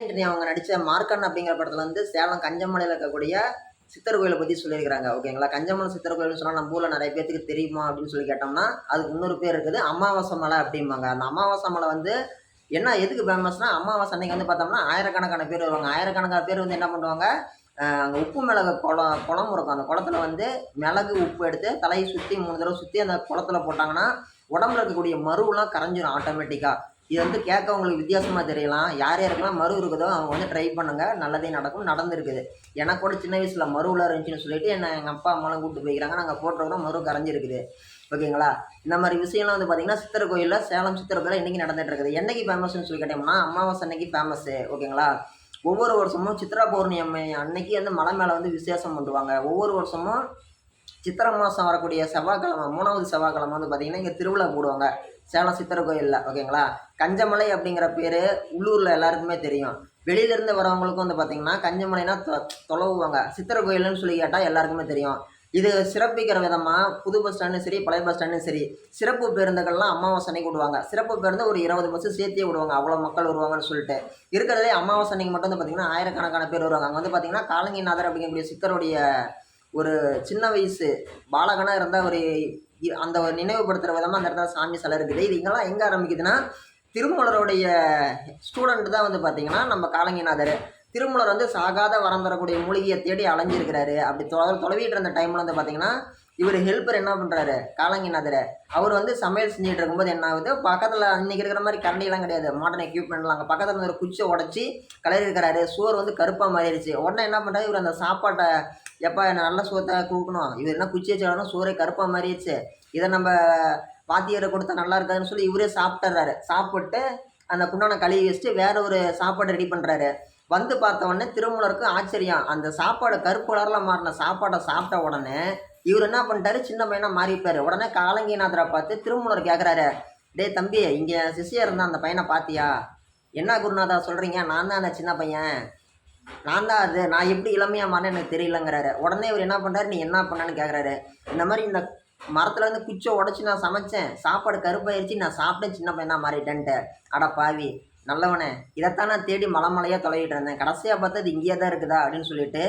ஆண்டனி அவங்க நடித்த மார்க்கன் அப்படிங்கிற படத்தில் வந்து சேலம் கஞ்சமலையில் இருக்கக்கூடிய சித்தர் கோயிலை பற்றி சொல்லியிருக்கிறாங்க ஓகேங்களா கஞ்சமலை சித்தர் கோயில்னு சொன்னால் நம்ம ஊரில் நிறைய பேர்த்துக்கு தெரியுமா அப்படின்னு சொல்லி கேட்டோம்னா அதுக்கு இன்னொரு பேர் இருக்குது அமாவாசை மலை அப்படிம்பாங்க. அந்த அமாவாசை மலை வந்து என்ன எதுக்கு ஃபேமஸ்னால் அமாவாசை அன்னைக்கு வந்து பார்த்தோம்னா ஆயிரக்கணக்கான பேர் வருவாங்க. ஆயிரக்கணக்கான பேர் வந்து என்ன பண்ணுவாங்க அங்கே உப்பு மிளகு குளம் குளம் இருக்கும். அந்த குளத்துல வந்து மிளகு உப்பு எடுத்து தலையை சுற்றி மூணு தடவை சுற்றி அந்த குளத்துல போட்டாங்கன்னா உடம்புல இருக்கக்கூடிய மருவெலாம் கரைஞ்சிடும் ஆட்டோமேட்டிக்காக இது வந்து கேட்க உங்களுக்கு வித்தியாசமாக தெரியலாம். யார் யாருக்கெல்லாம் மறு இருக்குதோ அவங்க வந்து ட்ரை பண்ணுங்கள் நல்லதே நடக்கும் நடந்திருக்குது. எனக்கு கூட சின்ன வயசில் மருவில் இருந்துச்சுன்னு சொல்லிட்டு என்னை எங்கள் அப்பா அம்மாலாம் கூப்பிட்டு போய்க்கிறாங்க. நாங்கள் போட்டோம் மறு கரைஞ்சிருக்குது. ஓகேங்களா? இந்த மாதிரி விஷயம்லாம் வந்து பார்த்தீங்கன்னா சித்தர் கோயிலில் சேலம் சித்தர் கோயிலில் இன்றைக்கி நடந்துகிட்டு இருக்குது. என்னைக்கு ஃபேமஸ்னு சொல்லி கேட்டோம்னா அமாவாசை அன்னைக்கு ஃபேமஸ்ஸு ஓகேங்களா? ஒவ்வொரு வருஷமும் சித்ரா பௌர்ணமி அன்னைக்கு வந்து மலை மேலே வந்து விசேஷம் பண்ணுவாங்க. ஒவ்வொரு வருஷமும் சித்திரை மாதம் வரக்கூடிய செவ்வாய்க்கிழமை மூணாவது செவ்வாய்க்கிழமை வந்து பார்த்திங்கன்னா இங்கே திருவிழா போடுவாங்க. சேலம் சித்திரை கோயிலில் ஓகேங்களா? கஞ்சமலை அப்படிங்கிற பேர் உள்ளூரில் எல்லாருக்குமே தெரியும். வெளியிலேருந்து வரவங்களுக்கும் வந்து பார்த்திங்கன்னா கஞ்சமலைனா தொ தொலைவுவாங்க. சித்திரை கோயில்னு சொல்லி கேட்டால் எல்லாருக்குமே தெரியும். இது சிறப்பிக்கிற விதமாக புது பஸ் ஸ்டாண்டும் சரி பழைய பஸ் ஸ்டாண்டும் சரி சிறப்பு பேருந்துகள்லாம் அமாவாசை அன்னைக்கு விடுவாங்க. சிறப்பு பேருந்து ஒரு இருபது பஸ்ஸு சேர்த்தே விடுவாங்க. அவ்வளோ மக்கள் வருவாங்கன்னு சொல்லிட்டு. இருக்கிறதே அமாவாசை அன்னைக்கு மட்டும் வந்து பார்த்திங்கன்னா ஆயிரக்கணக்கான பேர் வருவாங்க. அங்கே வந்து பார்த்திங்கன்னா காலங்கிநாதர் அப்படிங்கக்கூடிய சித்தருடைய ஒரு சின்ன வயசு பாலகனாக இருந்தால் ஒரு அந்த ஒரு நினைவுபடுத்துகிற விதமாக அந்த இடத்துல சாமி சிலை இருக்குது இது இங்கெல்லாம் எங்கே ஆரம்பிக்குதுன்னா திருமலருடைய ஸ்டூடெண்ட் தான் வந்து பார்த்தீங்கன்னா நம்ம காலங்கிநாதர். திருமலர் வந்து சாகாத வரம் தரக்கூடிய மூலிகையை தேடி அலைஞ்சிருக்கிறாரு. அப்படி தொலை தொலைவிட்டு இருந்த டைமில் வந்து பார்த்தீங்கன்னா இவர் ஹெல்ப்பர் என்ன பண்ணுறாரு காலங்கிநாதர். அவர் வந்து சமையல் செஞ்சுட்டு இருக்கும்போது என்ன ஆகுது? பக்கத்தில் அன்றைக்கி இருக்கிற மாதிரி கரண்டிலாம் கிடையாது. மாடர்ன் எக்யூப்மெண்ட்லாம் அங்கே பக்கத்தில் இருந்த ஒரு குச்சியை உடச்சி கலரி இருக்கிறாரு. சோறு வந்து கருப்பாக மாறிடுச்சு. உடனே என்ன பண்ணுறாரு இவர் அந்த சாப்பாட்டை எப்போ நல்ல சோத்தை கொடுக்கணும்? இவர் என்ன குச்சி வச்சாலும் சோறே கருப்பாக மாறிடுச்சு. இதை நம்ம பாத்தியரை கொடுத்தா நல்லா இருக்காதுன்னு சொல்லி இவரே சாப்பிட்டுறாரு. சாப்பிட்டு அந்த குண்டான கழுவி வச்சுட்டு வேற ஒரு சாப்பாடு ரெடி பண்ணுறாரு வந்து பார்த்த உடனே திருமூலருக்கு ஆச்சரியம். அந்த சாப்பாடு கருப்பு கலரில் மாறின சாப்பாடை சாப்பிட்ட உடனே இவர் என்ன பண்ணிட்டாரு? சின்ன பையனாக மாறிப்பார் உடனே காலங்கிநாதரை பார்த்து திருமூலர் கேட்குறாரு டேய் தம்பி இங்கே சிசியாக இருந்தால் அந்த பையனை பார்த்தியா என்ன குருநாதா சொல்கிறீங்க நான் தான் அந்த சின்ன பையன். நான் தான் அது. நான் எப்படி இளமையாக மாறேன்னு எனக்கு தெரியலங்கிறாரு. உடனே இவர் என்ன பண்ணுறாரு நீ என்ன பண்ணான்னு கேட்குறாரு இந்த மாதிரி இந்த மரத்துலேருந்து குச்சை உடச்சி நான் சமைச்சேன். சாப்பாடு கருப்பாயிருச்சு. நான் சாப்பிட்டேன். சின்ன பையனாக மாறிட்டேன்ட்டு. அட பாவி. நல்லவனே. இதைத்தான் நான் தேடி மலை மலையாக தொலைவிட்டு இருந்தேன். கடைசியாக பார்த்தா இது இங்கேயே தான் இருக்குதா? அப்படின்னு சொல்லிட்டு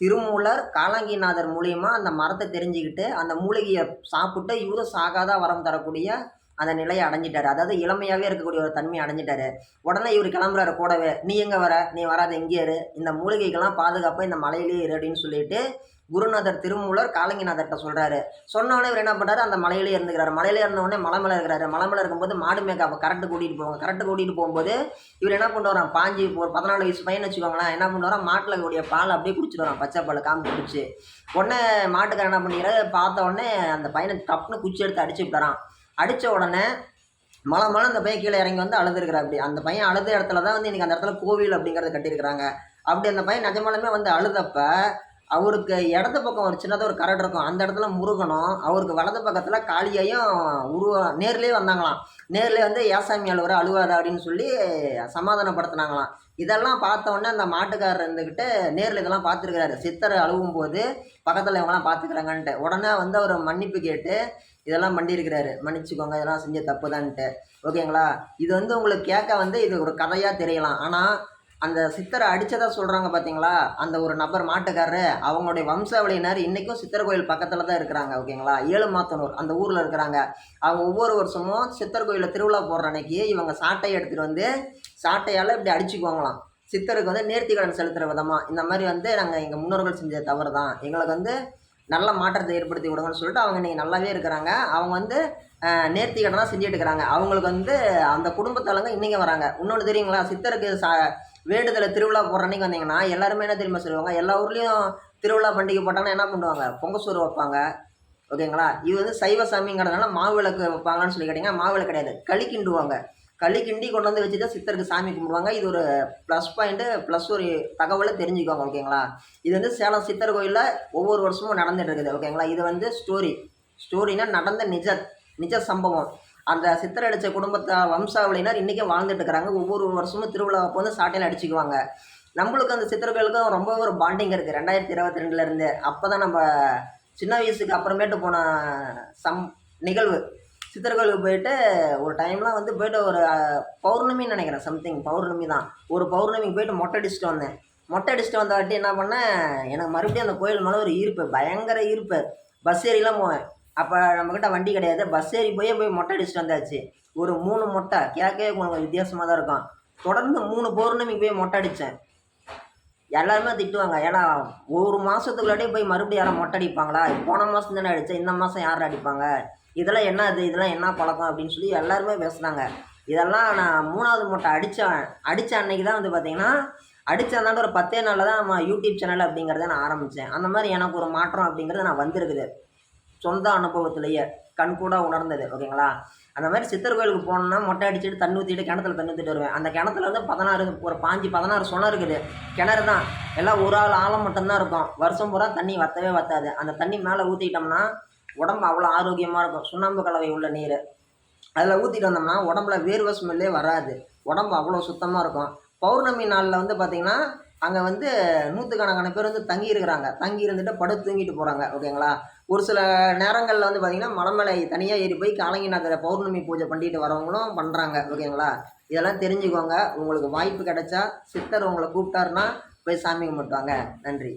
திருமூலர் காலாங்கிநாதர் மூலியமாக அந்த மரத்தை தெரிஞ்சுக்கிட்டு அந்த மூலிகையை சாப்பிட்டு இவரும் சாகாதா வரம் தரக்கூடிய அந்த நிலையை அடைஞ்சிட்டாரு. அதாவது இளமையாகவே இருக்கக்கூடிய ஒரு தன்மையை அடைஞ்சிட்டாரு. உடனே இவர் கிளம்புறாரு கூடவே நீ எங்கே வர? நீ வராது எங்கே இரு. இந்த மூலிகைக்கெல்லாம் பாதுகாப்பாக இந்த மலையிலேயே இரு அப்படின்னு சொல்லிட்டு குருநாதர் திருமூலர் காலங்கிநாதர்கிட்ட சொல்கிறாரு சொன்னோடனே இவர் என்ன பண்ணுறாரு அந்த மலையிலே இருந்துக்கிறாரு. மலையில இருந்தவொடனே மலை மேலே இருக்கிறாரு. மலை மேலே இருக்கும்போது மாடு மேய்க்க கரெக்டு கூட்டிகிட்டு போவாங்க. கரெக்டு கூட்டிகிட்டு போகும்போது இவர் என்ன பண்ணுவாராம்? பாஞ்சு ஒரு பதினாலு வயசு பையன் வச்சுக்கோங்களேன். என்ன பண்ணுவாராம்? மாட்டில் இருக்கக்கூடிய பால் அப்படியே குடிச்சிட்டு வரான். பச்சை பால் காம்பு குடிச்சு. உடனே மாட்டுக்காரன் என்ன பண்ணிக்கிறாரு? பார்த்த உடனே அந்த பையனை டப்புன்னு குச்சி எடுத்து அடிச்சு விட்டுறான் அடித்த உடனே மழை மழை அந்த பையன் கீழே இறங்கி வந்து அழுதுருக்குறா அப்படி. அந்த பையன் அழுத இடத்துல தான் வந்து இன்றைக்கி அந்த இடத்துல கோவில் அப்படிங்கிறத கட்டியிருக்கிறாங்க. அப்படி அந்த பையன் நிஜமாலுமே வந்து அழுதப்ப அவருக்கு இடது பக்கம் ஒரு சின்னதாக ஒரு கரடு இருக்கும். அந்த இடத்துல முருகனும் அவருக்கு வலது பக்கத்தில் காளியையும் உருவ நேர்லேயே வந்தாங்களாம். நேர்லேயே வந்து ஏசாமி அழுவுற அழுவாத அப்படின்னு சொல்லி சமாதானப்படுத்தினாங்களாம். இதெல்லாம் பார்த்த உடனே அந்த மாட்டுக்காரர் இருந்துக்கிட்டு நேரில் இதெல்லாம் பார்த்துருக்கிறாரு. சித்தர் அழுவும் போது பக்கத்தில் இவங்களாம் பார்த்துக்கிறாங்கன்ட்டு. உடனே வந்து அவர் மன்னிப்பு கேட்டு இதெல்லாம் பண்ணியிருக்கிறாரு. மன்னிச்சுக்கோங்க இதெல்லாம் செஞ்ச தப்பு தான்ட்டு ஓகேங்களா? இது வந்து உங்களுக்கு கேட்க வந்து இது ஒரு கதையாக தெரியலாம். ஆனால் அந்த சித்தரை அடித்ததாக சொல்கிறாங்க பார்த்தீங்களா அந்த ஒரு நபர் மாட்டுக்காரரு அவங்களுடைய வம்சாவளியினர் இன்றைக்கும் சித்தர் கோயில் பக்கத்தில் தான் இருக்கிறாங்க ஓகேங்களா? ஏழு மாத்தனூர் அந்த ஊரில் இருக்கிறாங்க. அவங்க ஒவ்வொரு வருஷமும் சித்தர் கோயிலில் திருவிழா போடுற அன்னைக்கு இவங்க சாட்டையை எடுத்துகிட்டு வந்து சாட்டையால் இப்படி அடிச்சுக்குவாங்களாம். சித்தருக்கு வந்து நேர்த்தி கடன் செலுத்துகிற விதமாக இந்த மாதிரி வந்து நாங்கள் எங்கள் முன்னோர்கள் செஞ்ச தவறு தான் எங்களுக்கு வந்து நல்ல மாற்றத்தை ஏற்படுத்தி விடுங்கன்னு சொல்லிட்டு அவங்க இன்றைக்கி நல்லாவே இருக்கிறாங்க. அவங்க வந்து நேர்த்தி கடனாக செஞ்சுட்டு இருக்கிறாங்க. அவங்களுக்கு வந்து அந்த குடும்பத்தலங்க இன்றைக்கி வராங்க. இன்னொன்று தெரியுங்களா? சித்தருக்கு சா வேடுதலை திருவிழா போடுற அன்னைக்கு வந்தீங்கன்னா எல்லாருமே என்ன தெரியுமா சொல்லுவாங்க? எல்லா ஊர்லேயும் திருவிழா பண்டிகை போட்டாங்கன்னா என்ன பண்ணுவாங்க? பொங்கல் சோறு வைப்பாங்க. ஓகேங்களா? இது வந்து சைவ சாமிங்கிறதுனால மாவிளக்கு வைப்பாங்கன்னு சொல்லி கேட்டிங்கன்னா மாவிளக்கு கிடையாது. களி கிண்டுவாங்க. களி கிண்டி கொண்டு வந்து வச்சு தான் சித்தருக்கு சாமி கும்பிடுவாங்க. இது ஒரு ப்ளஸ் பாயிண்ட்டு ப்ளஸ் ஒரு தகவலை தெரிஞ்சுக்கோங்க ஓகேங்களா இது வந்து சேலம் சித்தர் கோயிலில் ஒவ்வொரு வருஷமும் நடந்துட்டு இருக்குது ஓகேங்களா இது வந்து ஸ்டோரி ஸ்டோரினா நடந்த நிஜ நிஜ சம்பவம். அந்த சித்தர் அடித்த குடும்பத்தை வம்சாவளியினர் இன்றைக்கும் வாழ்ந்துட்டு இருக்கிறாங்க. ஒவ்வொரு வருஷமும் திருவிழா அப்போ வந்து சாட்டையில் அடிச்சுக்குவாங்க. நம்மளுக்கு அந்த சித்தர் கோயிலுக்கும் ரொம்ப ஒரு பாண்டிங் இருக்குது ரெண்டாயிரத்தி இருபத்தி ரெண்டுலேருந்து அப்போ தான் நம்ம சின்ன வயசுக்கு அப்புறமேட்டு போன சம் நிகழ்வு. சித்தர்கோவிலுக்கு போயிட்டு ஒரு டைம்லாம் வந்து போயிட்டு ஒரு பௌர்ணமின்னு நினைக்கிறேன் சம்திங் பௌர்ணமி தான். ஒரு பௌர்ணமிக்கு போயிட்டு மொட்டை அடிச்சுட்டு வந்தேன். மொட்டை அடிச்சுட்டு வந்த வாட்டி என்ன பண்ணேன் எனக்கு மறுபடியும் அந்த கோயில் மேலே ஒரு ஈர்ப்பு பயங்கர ஈர்ப்பு. பஸ் ஏறிலாம் போவேன். அப்போ நம்மக்கிட்ட வண்டி கிடையாது. பஸ் ஏறி போய் போய் மொட்டை அடிச்சுட்டு வந்தாச்சு. ஒரு மூணு மொட்டை கேட்கவே கொஞ்சம் வித்தியாசமாக தான் இருக்கும். தொடர்ந்து மூணு பௌர்ணமிக்கு போய் மொட்டை அடித்தேன் எல்லாருமே திட்டுவாங்க ஏன்னா ஒரு மாதத்துக்குள்ளாடியே போய் மறுபடியும் யாரும் மொட்டை அடிப்பாங்களா? போன மாதம் தானே அடித்தேன் இந்த மாதம் யார் அடிப்பாங்க? இதெல்லாம் என்ன இது? இதெல்லாம் என்ன பழக்கம்? அப்படின்னு சொல்லி எல்லாருமே பேசுனாங்க. இதெல்லாம் நான் மூணாவது மொட்டை அடித்தேன் அடித்த அன்னைக்கு தான் வந்து பார்த்தீங்கன்னா அடித்த அந்தாண்ட ஒரு பத்தே நாளில் தான் நம்ம யூடியூப் சேனல் அப்படிங்கிறத நான் ஆரம்பித்தேன் அந்த மாதிரி எனக்கு ஒரு மாற்றம் அப்படிங்கிறது நான் வந்திருக்குது. சொந்த அனுபவத்திலேயே கண்கூடாக உணர்ந்தது ஓகேங்களா? அந்த மாதிரி சித்தர் கோயிலுக்கு போனோம்னா மொட்டை அடிச்சுட்டு தண்ணி ஊற்றிட்டு கிணத்துல தண்ணி ஊற்றிட்டு வருவேன். அந்த கிணத்துல வந்து பதினாறு ஒரு பாஞ்சு பதினாறு சொனம் இருக்குது. கிணறு தான். எல்லாம் ஒரு ஆள் ஆழம் மட்டும்தான் இருக்கும். வருஷம் பூரா தண்ணி வத்தவே வத்தாது. அந்த தண்ணி மேலே ஊற்றிட்டோம்னா உடம்பு அவ்வளோ ஆரோக்கியமாக இருக்கும். சுண்ணாம்பு கலவை உள்ள நீர். அதில் ஊற்றிட்டு வந்தோம்னா உடம்புல வேர்வை ஸ்மெல்லே வராது. உடம்பு அவ்வளோ சுத்தமாக இருக்கும். பௌர்ணமி நாளில் வந்து பார்த்திங்கன்னா அங்கே வந்து நூற்றுக்கணக்கான பேர் வந்து தங்கி இருக்கிறாங்க. தங்கி இருந்துட்டு படுத்து தூங்கிட்டு போகிறாங்க ஓகேங்களா ஒரு சில நேரங்களில் வந்து பார்த்திங்கன்னா மலைமலை தனியாக ஏறி போய் காலங்கிநாதரை பௌர்ணமி பூஜை பண்ணிட்டு வரவங்களும் பண்ணுறாங்க ஓகேங்களா இதெல்லாம் தெரிஞ்சுக்கோங்க. உங்களுக்கு வாய்ப்பு கிடைச்சா சித்தர் உங்களை கூப்பிட்டாருன்னா போய் சாமி கும்பிட்டு வாங்க நன்றி.